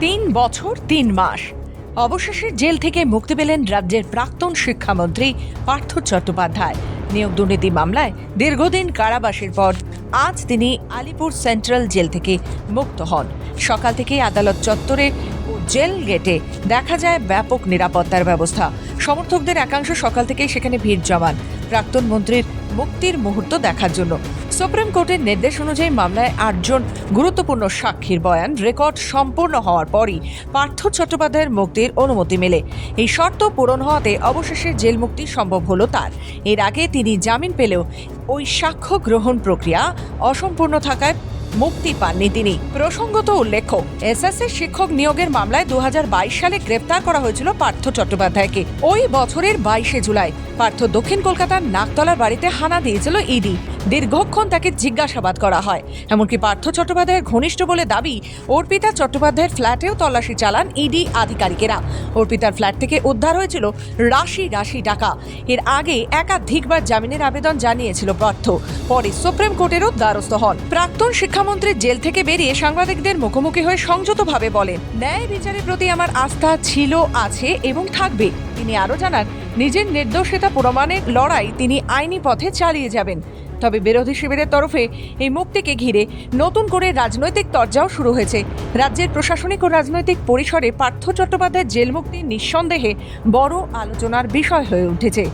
তিন বছর, তিন মাস। অবশেষে জেল থেকে মুক্তি পেলেন রাজ্যের প্রাক্তন শিক্ষামন্ত্রী পার্থ চট্টোপাধ্যায়। নিয়োগ দুর্নীতি মামলায় দীর্ঘদিন কারাবাসের পর আজ তিনি আলিপুর সেন্ট্রাল জেল থেকে মুক্ত হন। সকাল থেকে আদালত চত্বরে জেল গেটে। দেখা যায় ব্যাপক নিরাপত্তার ব্যবস্থা। সমর্থকদের একাংশ সকাল থেকেই সেখানে ভিড় জমান। প্রাক্তন মন্ত্রীর মুক্তির মুহূর্ত দেখার জন্য। সুপ্রিম কোর্টের নির্দেশ অনুযায়ী মামলায় আটজন গুরুত্বপূর্ণ সাক্ষীর বয়ান রেকর্ড সম্পূর্ণ হওয়ার পরই পার্থ চট্টোপাধ্যায়ের মুক্তির অনুমতি মেলে। এই শর্ত পূরণ হওয়াতে অবশেষে জেল মুক্তি সম্ভব হলো তার। এর আগে তিনি জামিন পেলেও ওই সাক্ষ্য গ্রহণ প্রক্রিয়া অসম্পূর্ণ থাকায় মুক্তি পাননি তিনি। প্রসঙ্গত উল্লেখ্য, এসএসসি শিক্ষক নিয়োগের মামলায় দু হাজার বাইশ সালে গ্রেপ্তার করা হয়েছিল পার্থ চট্টোপাধ্যায়কে। ওই বছরের বাইশে জুলাই পার্থ দক্ষিণ কলকাতার নাকতলার বাড়িতে হানা দিয়েছিল ইডি। দীর্ঘক্ষণ তাকে জিজ্ঞাসাবাদ করা হয়। এমনকি পার্থ চট্টোপাধ্যায়ের ঘনিষ্ঠ বলে দাবি, অর্পিতা চট্টোপাধ্যায়ের ফ্ল্যাটেও তল্লাশি চালান ইডি আধিকারিকেরা। অর্পিতার ফ্ল্যাট থেকে উদ্ধার হয়েছিল রাশি রাশি টাকা। এর আগে একাধিকবার জামিনের আবেদন জানিয়েছিল পার্থ। পরে সুপ্রিম কোর্টেরও দ্বারস্থ হন। প্রাক্তন শিক্ষামন্ত্রী জেল থেকে বেরিয়ে সাংবাদিকদের মুখোমুখি হয়ে সংযতভাবে বলেন, ন্যায় বিচারের প্রতি আমার আস্থা ছিল, আছে এবং থাকবে। তিনি আরও জানান নিজের নির্দোষিতা প্রমাণের লড়াই তিনি আইনি পথে চালিয়ে যাবেন। তবে বিরোধী শিবিরের তরফে এই মুক্তিকে ঘিরে নতুন করে রাজনৈতিক তরজাও শুরু হয়েছে। রাজ্যের প্রশাসনিক ও রাজনৈতিক পরিসরে পার্থ চট্টোপাধ্যায়ের জেল মুক্তি নিঃসন্দেহে বড় আলোচনার বিষয় হয়ে উঠেছে।